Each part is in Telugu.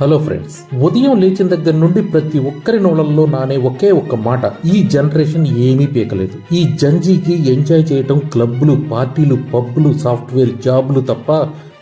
హలో ఫ్రెండ్స్ ఉదయం లేచిన దగ్గర నుండి ప్రతి ఒక్కరి నోళ్ళల్లో నానే ఒకే ఒక్క మాట. ఈ జనరేషన్ ఏమీ పీకలేదు. ఈ జంజీకి ఎంజాయ్ చేయటం క్లబ్లు పార్టీలు పబ్లు సాఫ్ట్వేర్ జాబ్లు తప్ప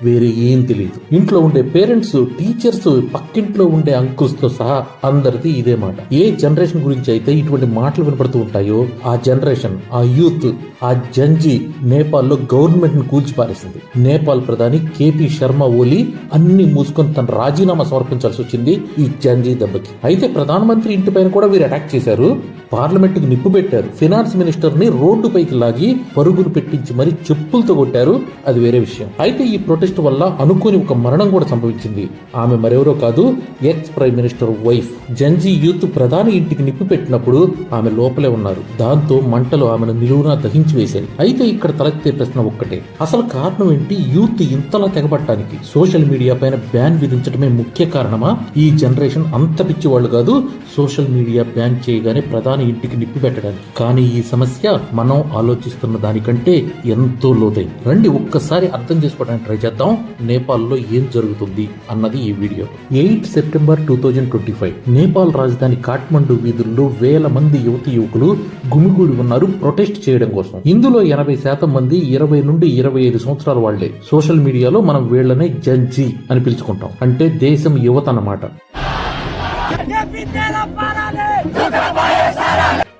వేరే ఏం తెలియదు ఇంట్లో ఉండే పేరెంట్స్ టీచర్స్ పక్కింట్లో ఉండే అంకుల్స్తో సహా అందరిది ఇదే మాట. ఏ జనరేషన్ గురించి అయితే ఇటువంటి మాటలు వినపడుతూ ఉంటాయో ఆ జనరేషన్ ఆ యూత్ ఆ జంజీ నేపాల్లో గవర్నమెంట్ను కూల్చిపారేసింది. నేపాల్ ప్రధాని కేపీ శర్మ ఓలీ అన్ని మూసుకొని తన రాజీనామా సమర్పించాల్సి వచ్చింది ఈ జంజీ దెబ్బకి. అయితే ప్రధానమంత్రి ఇంటి పైన కూడా వీరు అటాక్ చేశారు. పార్లమెంటుకు నిప్పు పెట్టారు. ఫినాన్స్ మినిస్టర్ని రోడ్డు పైకి లాగి పరుగులు పెట్టించి మరీ చెప్పులతో కొట్టారు. అది వేరే విషయం. అయితే ఈ ప్రొటెస్ట్ వల్ల అనుకోని ఒక మరణం కూడా సంభవించింది. ఆమె మరెవరో కాదు ex prime minister wife. Gen Z youth ప్రధాని ఇంటికి నిప్పు పెట్టినప్పుడు ఆమె లోపలే ఉన్నారు. దాంతో మంటలు ఆమెను నిలువునా దహించి అణిచివేశాయి అయితే ఇక్కడ తలెత్తే ప్రశ్న ఒక్కటే. అసలు కారణం ఏంటి? యూత్ ఇంతలా తెగబట్టడానికి సోషల్ మీడియా పైన బ్యాన్ విధించడమే ముఖ్య కారణమా? ఈ జనరేషన్ అంత పిచ్చి వాళ్ళు కాదు సోషల్ మీడియా బ్యాన్ చేయగానే ప్రధాని ఇంటికి నిప్పి పెట్టడానికి. కానీ ఈ సమస్య మనం ఆలోచిస్తున్న దానికంటే ఎంతో లోతైంది రండి ఒక్కసారి అర్థం చేసుకోవడానికి ట్రై చేద్దాం నేపాల్లో ఏం జరుగుతుంది అన్నది ఈ video. Eight September two thousand twenty five Nepal రాజధాని కాఠ్మండు వీధుల్లో వేల మంది యువతి యువకులు గుమిగూడి ఉన్నారు ప్రొటెస్ట్ చేయడం కోసం. ఇందులో ఎనభై శాతం మంది ఇరవై నుండి ఇరవై ఐదు సంవత్సరాల వాళ్ళే. సోషల్ మీడియాలో మనం వీళ్ళనే జంజీ అని పిలుచుకుంటాం. అంటే దేశం యువత అన్నమాట.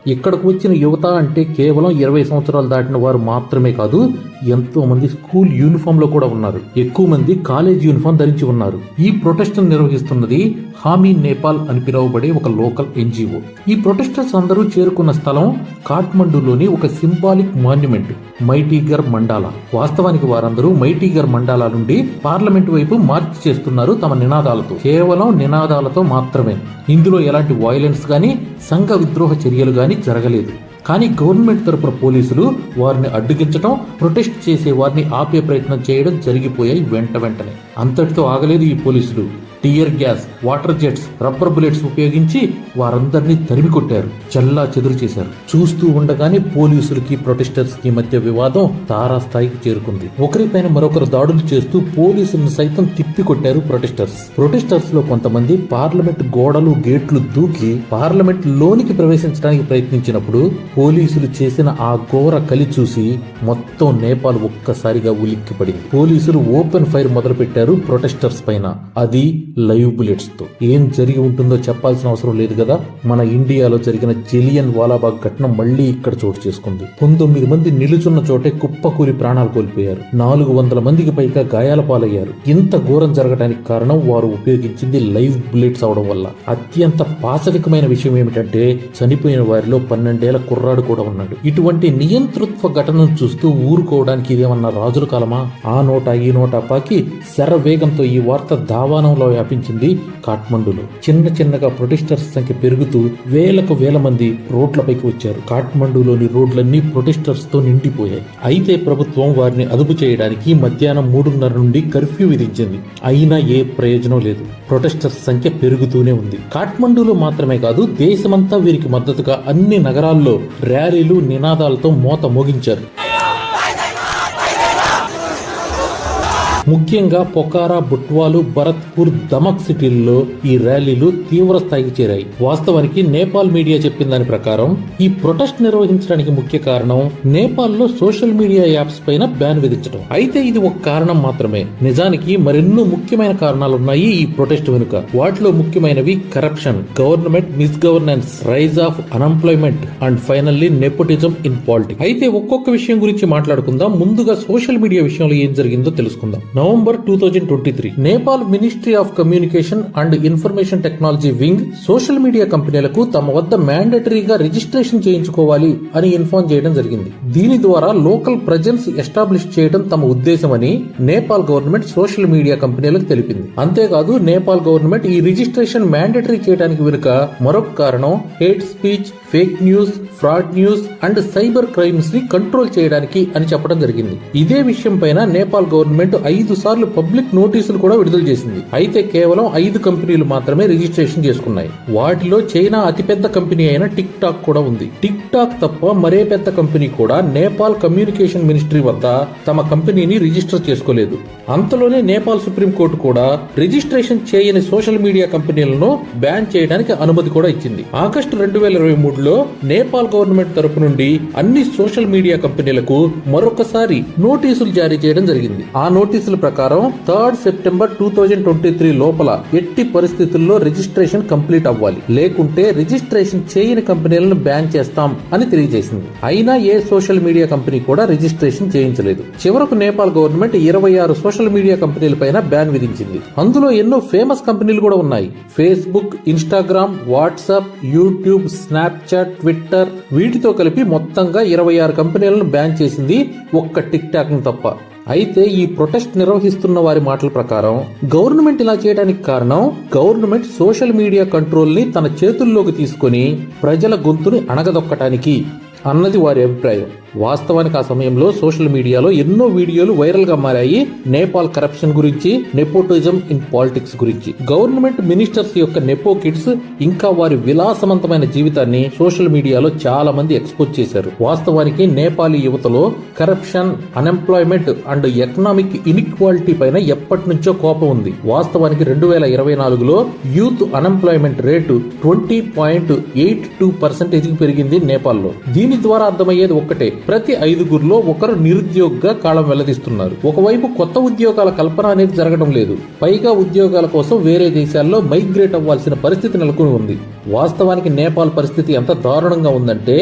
ఇక్కడకు వచ్చిన యువత అంటే కేవలం ఇరవై సంవత్సరాలు దాటిన వారు మాత్రమే కాదు ఎంతో మంది స్కూల్ యూనిఫామ్లో కూడా ఉన్నారు. ఎక్కువ మంది కాలేజ్ యూనిఫామ్ ధరించి ఉన్నారు. ఈ ప్రొటెస్ట్ నిర్వహిస్తున్నది హామీ నేపాల్ అని పిలువబడే ఒక లోకల్ ఎన్జిఓ. ఈ ప్రొటెస్టర్స్ అందరూ చేరుకున్న స్థలం కాఠ్మండూలోని ఒక సింబాలిక్ మాన్యుమెంట్ మైటీగర్ మండాలా. వాస్తవానికి వారందరూ మైటీగర్ మండాలా నుండి పార్లమెంట్ వైపు మార్చ్ చేస్తున్నారు తమ నినాదాలతో. కేవలం నినాదాలతో మాత్రమే. ఇందులో ఎలాంటి వైలెన్స్ గాని సంఘ విద్రోహ చర్యలు గాని జరగలేదు. కానీ గవర్నమెంట్ తరపున పోలీసులు వారిని అడ్డుగించడం ప్రొటెస్ట్ చేసే వారిని ఆపే ప్రయత్నం చేయడం జరిగిపోయాయి వెంట వెంటనే. అంతటితో ఆగలేదు ఈ పోలీసులు. Tear gas water jets rubber bullets ఉపయోగించి వారందరినీ తరిమి కొట్టారు. చల్లా చెదురు చేశారు. చూస్తూ ఉండగానే పోలీసులకి ప్రొటెస్టర్స్కి మధ్య వివాదం తారాస్థాయికి చేరుకుంది. ఒకరిపైన మరొకరు దాడులు చేస్తూ పోలీసులను సైతం తిప్పి కొట్టారు ప్రొటెస్టర్స్. ప్రొటెస్టర్స్లో కొంతమంది పార్లమెంట్ గోడలు గేట్లు దూకి పార్లమెంట్ లోనికి ప్రవేశించడానికి ప్రయత్నించినప్పుడు పోలీసులు చేసిన ఆ ఘోర కలి చూసి మొత్తం నేపాల్ ఒక్కసారిగా ఉలిక్కిపడింది. పోలీసులు ఓపెన్ ఫైర్ మొదలుపెట్టారు ప్రొటెస్టర్స్ పైన. అది లైవ్ బుల్లెట్స్తో. ఏం జరిగి ఉంటుందో చెప్పాల్సిన అవసరం లేదు కదా? మన ఇండియాలో జరిగిన జెలియన్ వాలాబాగ్ ఘటన మళ్ళీ ఇక్కడ చోటు చేసుకుంది. పంతొమ్మిది మంది నిలుచున్న చోటే కుప్పకూలి ప్రాణాలు కోల్పోయారు. నాలుగు వందల మందికి పైగా గాయాల పాలయ్యారు. ఇంత ఘోరం జరగడానికి కారణం వారు ఉపయోగించింది లైవ్ బుల్లెట్స్ అవడం వల్ల. అత్యంత పాశవికమైన విషయం ఏమిటంటే చనిపోయిన వారిలో పన్నెండేళ్ళ కుర్రాడు కూడా ఉన్నాడు. ఇటువంటి నియంతృత్వ ఘటనను చూస్తూ ఊరుకోవడానికి ఇదేమన్నా రాజుల కాలమా? ఆ నోట ఈ నోట పాకి శర వేగంతో ఈ వార్త దావానంలో వ్యాపించింది కాఠ్మండులో. చిన్న చిన్నగా ప్రొటెస్టర్స్ సంఖ్య పెరుగుతూ వేలకు వేల మంది రోడ్లపైకి వచ్చారు. కాఠ్మండులోని రోడ్లన్నీ ప్రొటెస్టర్స్తో నిండిపోయాయి. అయితే ప్రభుత్వం వారిని అదుపు చేయడానికి మధ్యాహ్నం మూడున్నర నుండి కర్ఫ్యూ విధించింది. అయినా ఏ ప్రయోజనం లేదు. ప్రొటెస్టర్స్ సంఖ్య పెరుగుతూనే ఉంది. కాఠ్మండులో మాత్రమే కాదు దేశమంతా వీరికి మద్దతుగా అన్ని నగరాల్లో ర్యాలీలు నినాదాలతో మోత మోగించారు. ముఖ్యంగా పొకారా బుట్వాలు భరత్పూర్ దమక్ సిటీల్లో ఈ ర్యాలీలు తీవ్ర స్థాయికి చేరాయి. వాస్తవానికి నేపాల్ మీడియా చెప్పిన దాని ప్రకారం ఈ ప్రొటెస్ట్ నిర్వహించడానికి ముఖ్య కారణం నేపాల్లో సోషల్ మీడియా యాప్స్ పైన బ్యాన్ విధించడం అయితే ఇది ఒక కారణం మాత్రమే. నిజానికి మరెన్నో ముఖ్యమైన కారణాలు ఉన్నాయి ఈ ప్రొటెస్ట్ వెనుక. వాటిలో ముఖ్యమైనవి corruption government misgovernance rise of unemployment and finally nepotism in politics. అయితే ఒక్కొక్క విషయం గురించి మాట్లాడుకుందాం. ముందుగా సోషల్ మీడియా విషయంలో ఏం జరిగిందో తెలుసుకుందాం. November two thousand twenty three Nepal ministry of communication and information technology wing social media కంపెనీలకు తమ వద్ద మ్యాండటరీగా రిజిస్ట్రేషన్ చేయించుకోవాలి అని ఇన్ఫార్మ్ చేయడం జరిగింది. దీని ద్వారా లోకల్ ప్రజెన్స్ ఎస్టాబ్లిష్ చేయడం తమ ఉద్దేశమని నేపాల్ గవర్నమెంట్ సోషల్ మీడియా కంపెనీలకు తెలిపింది. అంతేకాదు నేపాల్ గవర్నమెంట్ ఈ రిజిస్ట్రేషన్ మ్యాండటరీ చేయడానికి వెనుక మరొక కారణం hate speech fake news fraud news and cyber క్రైమ్స్ని control చేయడానికి అని చెప్పడం జరిగింది. ఇదే విషయం పైన నేపాల్ గవర్నమెంట్ ఐ ఐదు సార్లు పబ్లిక్ నోటీసులు కూడా విడుదల చేసింది. అయితే కేవలం ఐదు కంపెనీలు మాత్రమే రిజిస్ట్రేషన్ చేసుకున్నాయి. వాటిలో చైనా అతిపెద్ద కంపెనీ అయిన టిక్ టాక్ కూడా ఉంది. టిక్ టాక్ తప్ప మరే పెద్ద కంపెనీ కూడా నేపాల్ కమ్యూనికేషన్ మినిస్ట్రీ వద్ద తమ కంపెనీని రిజిస్టర్ చేసుకోలేదు. అంతలోనే నేపాల్ సుప్రీంకోర్టు కూడా రిజిస్ట్రేషన్ చేయని సోషల్ మీడియా కంపెనీలను బ్యాన్ చేయడానికి అనుమతి కూడా ఇచ్చింది. ఆగస్టు రెండు వేల ఇరవై మూడులో నేపాల్ గవర్నమెంట్ తరపు నుండి అన్ని సోషల్ మీడియా కంపెనీలకు మరొకసారి నోటీసులు జారీ చేయడం జరిగింది. ఆ నోటీసులు ప్రకారం third September two thousand twenty three లోపల ఎట్టి పరిస్థితుల్లో రిజిస్ట్రేషన్ కంప్లీట్ అవ్వాలి. లేకుంటే రిజిస్ట్రేషన్ చేయని కంపెనీలను బ్యాన్ చేస్తాం అని తెలియజేసింది. అయినా ఏ సోషల్ మీడియా కంపెనీ కూడా రిజిస్ట్రేషన్ చేయించలేదు. చివరకు నేపాల్ గవర్నమెంట్ ఇరవై ఆరు సోషల్ మీడియా కంపెనీల పైన బ్యాన్ విధించింది. అందులో ఎన్నో ఫేమస్ కంపెనీలు కూడా ఉన్నాయి. Facebook Instagram WhatsApp YouTube Snapchat Twitter వీటితో కలిపి మొత్తంగా ఇరవై ఆరు కంపెనీలను బ్యాన్ చేసింది ఒక్క టిక్ టాక్ తప్ప. అయితే ఈ ప్రొటెస్ట్ నిర్వహిస్తున్న వారి మాటల ప్రకారం గవర్నమెంట్ ఇలా చేయడానికి కారణం గవర్నమెంట్ సోషల్ మీడియా కంట్రోల్ని తన చేతుల్లోకి తీసుకొని ప్రజల గొంతుని అణగదొక్కటానికి అన్నది వారి అభిప్రాయం. వాస్తవానికి ఆ సమయంలో సోషల్ మీడియాలో ఎన్నో వీడియోలు వైరల్గా మారాయి. నేపాల్ కరప్షన్ గురించి నెపోటిజం ఇన్ పాలిటిక్స్ గురించి. గవర్నమెంట్ మినిస్టర్స్ యొక్క నెపో కిడ్స్ ఇంకా వారి విలాసవంతమైన జీవితాన్ని సోషల్ మీడియాలో చాలా మంది ఎక్స్పోజ్ చేశారు. వాస్తవానికి నేపాలీ యువతలో corruption unemployment and economic inequality పైన ఎప్పటి నుంచో కోపం ఉంది. వాస్తవానికి రెండు వేల ఇరవై నాలుగులో youth unemployment rate twenty point eight two percentage పెరిగింది నేపాల్లో. దీని ద్వారా అర్థమయ్యేది ఒక్కటే. ప్రతి ఐదుగురిలో ఒకరు నిరుద్యోగిగా కాలం వెల్లదిస్తున్నారు. ఒకవైపు కొత్త ఉద్యోగాల కల్పన అనేది జరగడం లేదు. పైగా ఉద్యోగాల కోసం వేరే దేశాల్లో మైగ్రేట్ అవ్వాల్సిన పరిస్థితి నెలకొని ఉంది. వాస్తవానికి నేపాల్ పరిస్థితి ఎంత దారుణంగా ఉందంటే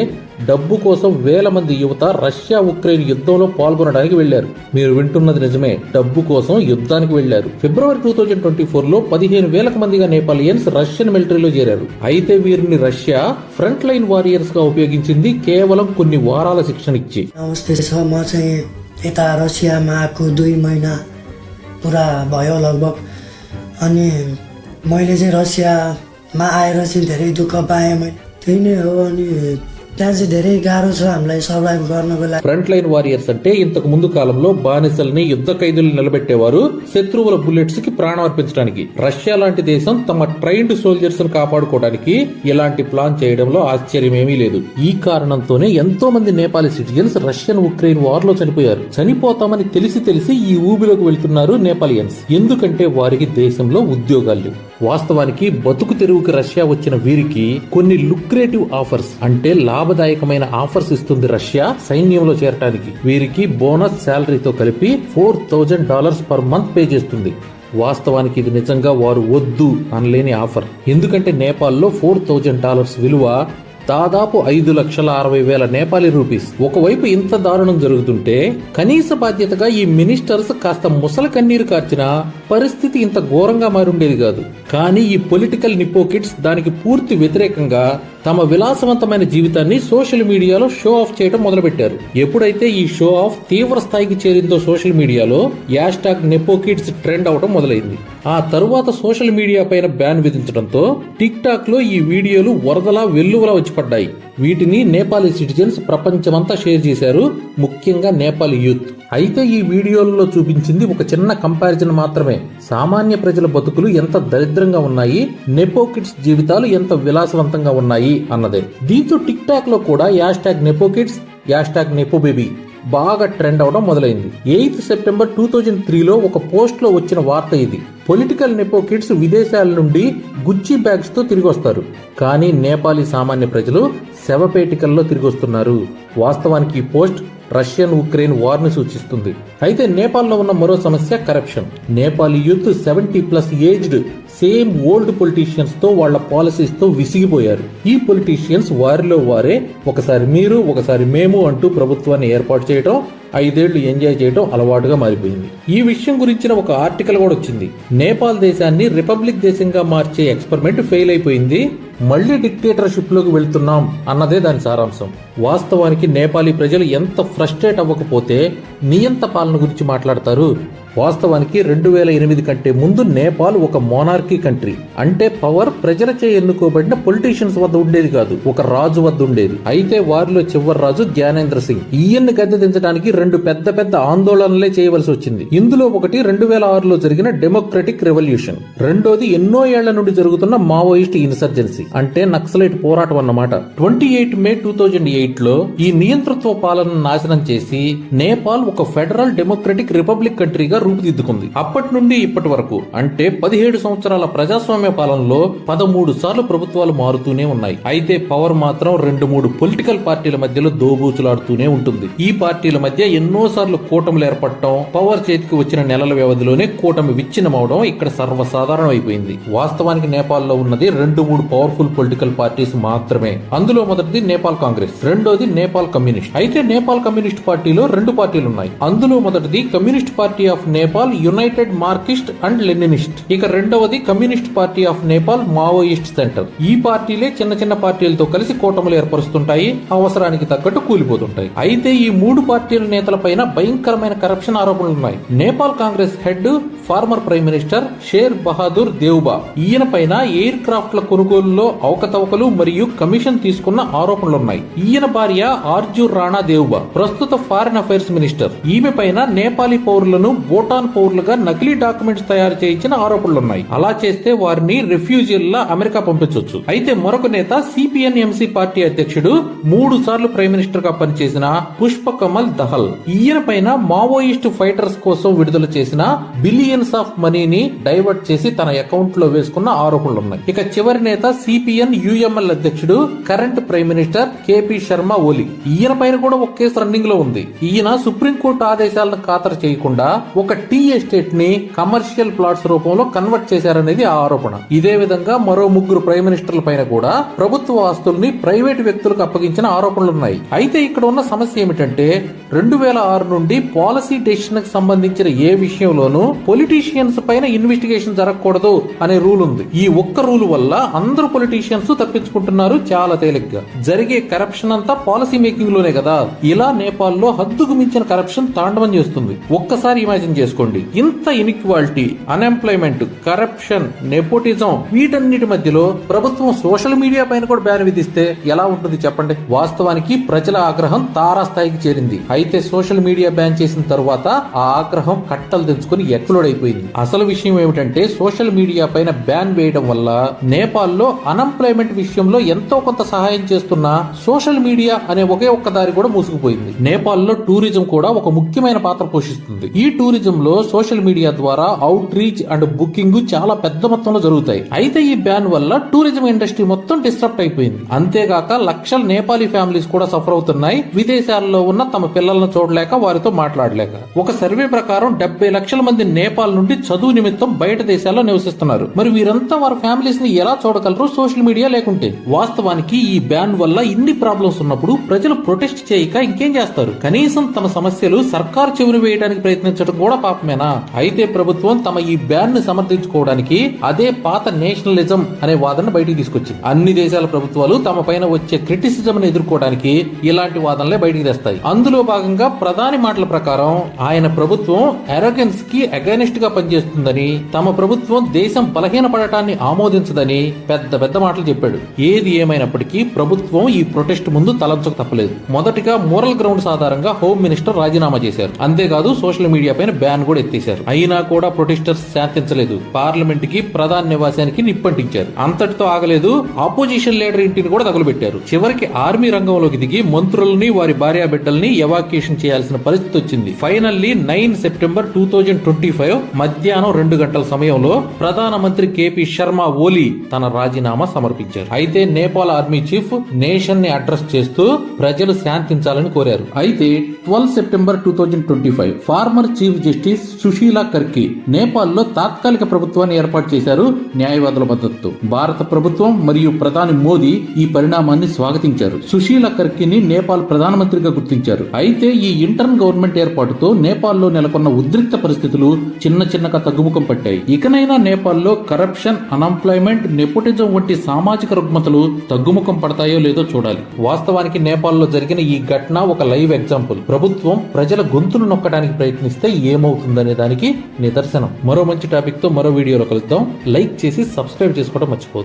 డబ్బు కోసం వేల మంది యువత రష్యా ఉక్రెయిన్ యుద్ధంలో పాల్గొనడానికి వెళ్ళారు మీరు వింటున్నది నిజమే. డబ్బు కోసం యుద్ధానికి వెళ్ళారు ఫిబ్రవరి టూ థౌజండ్ ట్వంటీ ఫోర్లో పదిహేను వేలకు మందిగా నేపాలియన్స్ రష్యన్ మిలిటరీలో చేరారు. అయితే వీరిని రష్యా ఫ్రంట్ లైన్ వారియర్స్గా ఉపయోగించింది కేవలం కొన్ని వారాల శిక్షణ समीक्षी नमस्ते छ म चाहिँ यता रसियामा आएको दुई महिना पुरा भयो लगभग। अनि मैले चाहिँ रसियामा आएर चाहिँ धेरै दुःख पाएँ। मैले त्यही नै हो अनि त्यहाँ चाहिँ धेरै गाह्रो छ हामीलाई सर्भाइभ गर्नको लागि ఫ్రంట్ లైన్ వారియర్స్ అంటే ఇంతకు ముందు కాలంలో బానిసల్ని యుద్ధ ఖైదులు నిలబెట్టేవారు శత్రువుల బుల్లెట్స్ కి ప్రాణం అర్పించడానికి రష్యా లాంటి దేశం తమ ట్రైన్డ్ సోల్జర్స్ ను కాపాడుకోవడానికి ఇలాంటి ప్లాన్ చేయడంలో ఆశ్చర్యమేమీ లేదు ఈ కారణంతోనే ఎంతో మంది Nepali citizens Russian Ukraine war లో చనిపోయారు చనిపోతామని తెలిసి తెలిసి ఈ ఊబిలోకి వెళ్తున్నారు నేపాలియన్స్ ఎందుకంటే వారికి దేశంలో ఉద్యోగాలు లేవు వాస్తవానికి బతుకు తెరువుకి రష్యా వచ్చిన వీరికి కొన్ని లుక్రేటివ్ ఆఫర్స్ అంటే లాభదాయకమైన ఆఫర్స్ ఇస్తుంది రష్యా సైన్యంలో చేరటానికి. వీరికి బోనస్ శాలరీతో కలిపి four thousand dollars per month pay చేస్తుంది. వాస్తవానికి ఇది నిజంగా వారు వద్దు అనలేని ఆఫర్. ఎందుకంటే నేపాల్లో ఫోర్ థౌజండ్ డాలర్స్ విలువ దాదాపు ఐదు లక్షల అరవై వేల నేపాలీ రూపీస్. ఒకవైపు ఇంత దారుణం జరుగుతుంటే కనీస బాధ్యతగా ఈ మినిస్టర్స్ కాస్త ముసల కన్నీరు కార్చిన పరిస్థితి ఇంత ఘోరంగా మారుండేది కాదు. కానీ ఈ పొలిటికల్ నిపోకిట్స్ దానికి పూర్తి వ్యతిరేకంగా తమ విలాసవంతమైన జీవితాన్ని సోషల్ మీడియాలో షో ఆఫ్ చేయడం మొదలుపెట్టారు. ఎప్పుడైతే ఈ షో ఆఫ్ తీవ్ర స్థాయికి చేరిందో సోషల్ మీడియాలో యాష్ టాగ్ నెపోకిడ్స్ ట్రెండ్ అవడం మొదలైంది. ఆ తరువాత సోషల్ మీడియా పైన బ్యాన్ విధించడంతో టిక్ టాక్లో ఈ వీడియోలు వరదలా వెల్లువలా వచ్చి పడ్డాయి. వీటిని నేపాలీ సిటిజన్స్ ప్రపంచమంతా షేర్ చేశారు ముఖ్యంగా నేపాల్ యూత్. అయితే ఈ వీడియోలలో చూపించింది ఒక చిన్న కంపారిజన్ మాత్రమే. సామాన్య ప్రజల బతుకులు ఎంత దరిద్రంగా ఉన్నాయి నెపో కిడ్స్ జీవితాలు ఎంత విలాసవంతంగా ఉన్నాయి అన్నదే. దీంతో టిక్ టాక్లో కూడా hashtag nepo kids hashtag nepo baby. బాగా ట్రెండ్ అవడం మొదలైంది. ఎయిత్ సెప్టెంబర్ టూ థౌజండ్ త్రీలో ఒక పోస్ట్లో వచ్చిన వార్త ఇది. పొలిటికల్ నెపో కిడ్స్ విదేశాల నుండి గుచ్చి బ్యాగ్స్తో తిరిగి వస్తారు. కానీ నేపాలీ సామాన్య ప్రజలు శవపేటికల్లో తిరిగి వస్తున్నారు. వాస్తవానికి ఈ పోస్ట్ రష్యన్ ఉక్రెయిన్ వార్ను సూచిస్తుంది. అయితే నేపాల్లో ఉన్న మరో సమస్య corruption Nepali youth seventy plus aged same old పొలిటీషియన్స్తో వాళ్ళ పాలసీస్తో విసిగిపోయారు. ఈ పొలిటీషియన్స్ వారిలో వారే ఒకసారి మీరు ఒకసారి మేము అంటూ ప్రభుత్వాన్ని ఏర్పాటు చేయటం ఐదేళ్ళు ఎంజాయ్ చేయడం అలవాటుగా మారిపోయింది. ఈ విషయం గురించిన ఒక ఆర్టికల్ కూడా వచ్చింది. నేపాల్ దేశాన్ని రిపబ్లిక్ దేశంగా మార్చే ఎక్స్పెరిమెంట్ ఫెయిల్ అయిపోయింది. మళ్ళీ డిక్టేటర్షిప్లోకి వెళ్తున్నాం అన్నదే దాని సారాంశం. వాస్తవానికి నేపాలీ ప్రజలు ఎంత ఫ్రస్ట్రేట్ అవ్వకపోతే నియంత పాలన గురించి మాట్లాడతారు వాస్తవానికి రెండు వేల ఎనిమిది కంటే ముందు నేపాల్ ఒక మోనార్కీ కంట్రీ. అంటే పవర్ ప్రజలచే ఎన్నుకోబడిన పొలిటీషియన్స్ వద్ద ఉండేది కాదు ఒక రాజు వద్ద ఉండేది. అయితే వారిలో చివరి రాజు జ్ఞానేంద్ర సింగ్. ఈయన్ని గద్దెదించడానికి రెండు పెద్ద పెద్ద ఆందోళనలే చేయవలసి వచ్చింది. ఇందులో ఒకటి రెండు వేల ఆరులో జరిగిన డెమోక్రటిక్ రెవల్యూషన్. రెండోది ఎన్నో ఏళ్ళ నుండి జరుగుతున్న మావోయిస్ట్ ఇన్సర్జెన్సీ. అంటే నక్సలైట్ పోరాటం అన్నమాట. Twenty eight May two thousand ఎయిట్లో ఈ నియంతృత్వ పాలన నాశనం చేసి నేపాల్ ఒక ఫెడరల్ డెమోక్రటిక్ రిపబ్లిక్ కంట్రీగా రూపుదిద్దుకుంది. అప్పటి నుండి ఇప్పటి వరకు అంటే పదిహేడు సంవత్సరాల ప్రజాస్వామ్య పాలనలో పదమూడు సార్లు ప్రభుత్వాలు మారుతూనే ఉన్నాయి. అయితే పవర్ మాత్రం రెండు మూడు పొలిటికల్ పార్టీల మధ్యలో దోబూచులాడుతూనే ఉంటుంది. ఈ పార్టీల మధ్య ఎన్నో సార్లు కూటములు ఏర్పడటం పవర్ చేతికి వచ్చిన నెలల వ్యవధిలోనే కూటమి విచ్ఛిన్నమవడం ఇక్కడ సర్వసాధారణం అయిపోయింది వాస్తవానికి నేపాల్లో ఉన్నది రెండు మూడు పవర్ఫుల్ పొలిటికల్ పార్టీస్ మాత్రమే. అందులో మొదటిది నేపాల్ కాంగ్రెస్ రెండోది నేపాల్ కమ్యూనిస్ట్. అయితే నేపాల్ కమ్యూనిస్ట్ పార్టీలో రెండు పార్టీలు ఉన్నాయి అందులో మొదటిది communist party of Nepal united Marxist and Leninist. ఇక రెండవది communist party of Nepal Maoist centre. ఈ పార్టీలే చిన్న చిన్న పార్టీలతో కలిసి కూటములు ఏర్పరుస్తుంటాయి అవసరానికి తగ్గట్టు కూలిపోతుంటాయి. అయితే ఈ మూడు పార్టీల నేతలపైన భయంకరమైన కరప్షన్ ఆరోపణలు ఉన్నాయి. Nepal Congress head former prime minister Sher Bahadur Deuba. ఈయన పైన ఎయిర్ క్రాఫ్ట్ల కొనుగోలులో అవకతవకలు మరియు కమిషన్ తీసుకున్న ఆరోపణలున్నాయి. ఈయన భార్య ఆర్జు రాణా దేవ్బా ప్రస్తుత ఫారిన్ అఫైర్స్ మినిస్టర్. ఈమె పైన నేపాలీ పౌరులను భూటాన్ పౌరులుగా నకిలీ డాక్యుమెంట్స్ తయారు చేయించిన ఆరోపణలున్నాయి. అలా చేస్తే వారిని రెఫ్యూజియల్ అమెరికా పంపించవచ్చు అయితే మరొక నేత సిపిఎన్ ఎంసీ పార్టీ అధ్యక్షుడు మూడు సార్లు ప్రైమ్ మినిస్టర్గా పనిచేసిన పుష్ప కమల్ దహల్ ఈయన పైన మావోయిస్ట్ ఫైటర్స్ కోసం విడుదల చేసిన బిలియన్స్ ఆఫ్ మనీని డైవర్ట్ చేసి తన అకౌంట్లో వేసుకున్న ఆరోపణలు ఉన్నాయి ఇక చివరి నేత సిపిఎన్ యుఎంఎల్ అధ్యక్షుడు current prime minister KP Sharma Oli. ఈయన పైన కూడా ఒక కేసు రన్నింగ్లో ఉంది. ఈయన సుప్రీంకోర్టు ఆదేశాలను ఖాతరు చేయకుండా ఒక టీ ఎస్టేట్ని కమర్షియల్ ప్లాట్స్ రూపంలో కన్వర్ట్ చేశారనేది ఆ ఆరోపణ. ఇదే విధంగా మరో ముగ్గురు ప్రైమ్ మినిస్టర్ల పైన కూడా ప్రభుత్వ ఆస్తుల్ని ప్రైవేటు వ్యక్తులకు అప్పగించిన ఆరోపణలు ఉన్నాయి. అయితే ఇక్కడ ఉన్న సమస్య ఏమిటంటే రెండు వేల ఆరు నుండి పాలసీ డెసిషన్కి సంబంధించిన ఏ విషయంలోనూ పొలిటీషియన్స్ పైన ఇన్వెస్టిగేషన్ జరగకూడదు అనే రూల్ ఉంది. ఈ ఒక్క రూల్ వల్ల అందరూ పొలిటీషియన్స్ తప్పించుకుంటున్నారు చాలా తేలిగ్గా. జరిగే కరప్షన్ అంతా పాలసీ మేకింగ్లోనే కదా. ఇలా నేపాల్లో హద్దుకు మించిన కరప్షన్ తాండవం చేస్తుంది. ఒక్కసారి ఇమాజిన్ చేసుకోండి. ఇంత ఇన్ఈక్వాలిటీ అన్ఎంప్లాయ్మెంట్ కరప్షన్ నెపోటిజం వీటన్నిటి మధ్యలో ప్రభుత్వం సోషల్ మీడియా పైన కూడా బ్యాన్ విధిస్తే ఎలా ఉంటుంది చెప్పండి? వాస్తవానికి ప్రజల ఆగ్రహం తారాస్థాయికి చేరింది. అయితే సోషల్ మీడియా బ్యాన్ చేసిన తర్వాత ఆ ఆగ్రహం కట్టలు తెంచుకుని ఎక్స్ప్లోడ్ అయిపోయింది. అసలు విషయం ఏమిటంటే సోషల్ మీడియా పైన బ్యాన్ వేయడం వల్ల నేపాల్లో అన్ఎంప్లాయ్మెంట్ విషయంలో ఎంతో కొంత సహాయం చేస్తున్న సోషల్ మీడియా అనే ఒకే ఒక్క దారి కూడా మూసుకుపోయింది. నేపాల్లో టూరిజం కూడా ఒక ముఖ్యమైన పాత్ర పోషిస్తుంది. ఈ టూరిజం టూరిజంలో సోషల్ మీడియా ద్వారా అవుట్ రీచ్ అండ్ బుకింగ్ చాలా పెద్ద మొత్తంలో జరుగుతాయి. అయితే ఈ బ్యాన్ వల్ల టూరిజం ఇండస్ట్రీ మొత్తం డిస్టర్బ్ అయిపోయింది. అంతేగాక లక్షల నేపాలీ ఫ్యామిలీస్ కూడా సఫర్ అవుతున్నాయి. విదేశాల్లో ఉన్న తమ పిల్లలను చూడలేక వారితో మాట్లాడలేక. ఒక సర్వే ప్రకారం డెబ్బై లక్షల మంది నేపాల్ నుండి చదువు నిమిత్తం బయట దేశాల్లో నివసిస్తున్నారు. మరి వీరంతా వారి ఫ్యామిలీస్ని ఎలా చూడగలరు సోషల్ మీడియా లేకుంటే? వాస్తవానికి ఈ బ్యాన్ వల్ల ఇన్ని ప్రాబ్లమ్స్ ఉన్నప్పుడు ప్రజలు ప్రొటెస్ట్ చేయక ఇంకేం చేస్తారు? కనీసం తమ సమస్యలు సర్కార్ చెవిని వేయడానికి ప్రయత్నించడం కూడా పాపమేనా? అయితే ప్రభుత్వం తమ ఈ బ్యాన్ను సమర్థించుకోవడానికి అదే పాత నేషనలిజం అనే వాదన బయటికి తీసుకొచ్చింది. అన్ని దేశాల ప్రభుత్వాలు తమ పైన వచ్చే క్రిటిసిజం ని ఎదుర్కోవడానికి ఇలాంటి వాదనలే బయటికి తెస్తాయి. అందులో భాగంగా ప్రధాని మాటల ప్రకారం ఆయన ప్రభుత్వం అరోగెన్స్కి అగైనిస్ట్గా పనిచేస్తుందని తమ ప్రభుత్వం దేశం బలహీన పడటాన్ని ఆమోదించదని పెద్ద పెద్ద మాటలు చెప్పాడు. ఏది ఏమైనప్పటికీ ప్రభుత్వం ఈ ప్రొటెస్ట్ ముందు తలంచక తప్పలేదు. మొదటిగా మోరల్ గ్రౌండ్స్ ఆధారంగా హోమ్ మినిస్టర్ రాజీనామా చేశారు. అంతేకాదు సోషల్ మీడియా పైన బ్యాన్ కూడా ఎత్తేశారు. అయినా కూడా ప్రొటెస్టర్స్ శాంతించలేదు. పార్లమెంట్కి ప్రధాన నివాసానికి నిప్పంటించారు. అంతటితో ఆగలేదు ఆపోజిషన్ లీడర్ ఇంటిని కూడా తగులబెట్టారు. చివరికి ఆర్మీ రంగంలోకి దిగి మంత్రులని వారి భార్యా బిడ్డల్ని ఎవాక్యుయేషన్ చేయాల్సిన పరిస్థితి వచ్చింది. Finally nine September two thousand twenty five మధ్యాహ్నం రెండు గంటల సమయంలో ప్రధానమంత్రి కేపీ శర్మ ఓలీ తన రాజీనామా సమర్పించారు. అయితే నేపాల్ ఆర్మీ చీఫ్ నేషన్ని అడ్రస్ చేస్తూ ప్రజలు శాంతించాలని కోరారు. అయితే twelve September two thousand twenty five former chief justice Sushila Karki నేపాల్లో తాత్కాలిక ప్రభుత్వాన్ని ఏర్పాటు చేశారు న్యాయవాదుల మద్దతు. భారత ప్రభుత్వం మరియు ప్రధాని మోదీ ఈ పరిణామాన్ని స్వాగతించారు. సుశీల కర్కిని నేపాల్ ప్రధానమంత్రిగా గుర్తించారు. అయితే ఈ ఇంటర్న్ గవర్నమెంట్ ఏర్పాటుతో నేపాల్లో నెలకొన్న ఉద్రిక్త పరిస్థితులు చిన్న చిన్నగా తగ్గుముఖం పట్టాయి. ఇకనైనా నేపాల్లో కరప్షన్ అన్ఎంప్లాయ్మెంట్ నెపోటిజం వంటి సామాజిక రుగ్మతలు తగ్గుముఖం పడతాయో లేదో చూడాలి. వాస్తవానికి నేపాల్లో జరిగిన ఈ ఘటన ఒక లైవ్ ఎగ్జాంపుల్. ప్రభుత్వం ప్రజల గొంతును నొక్కడానికి ప్రయత్నిస్తే ఏం ఏమవుతుందనే దానికి నిదర్శనం. మరో మంచి టాపిక్తో మరో వీడియోలో కలుద్దాం. లైక్ చేసి సబ్స్క్రైబ్ చేసుకోవడం మర్చిపోదు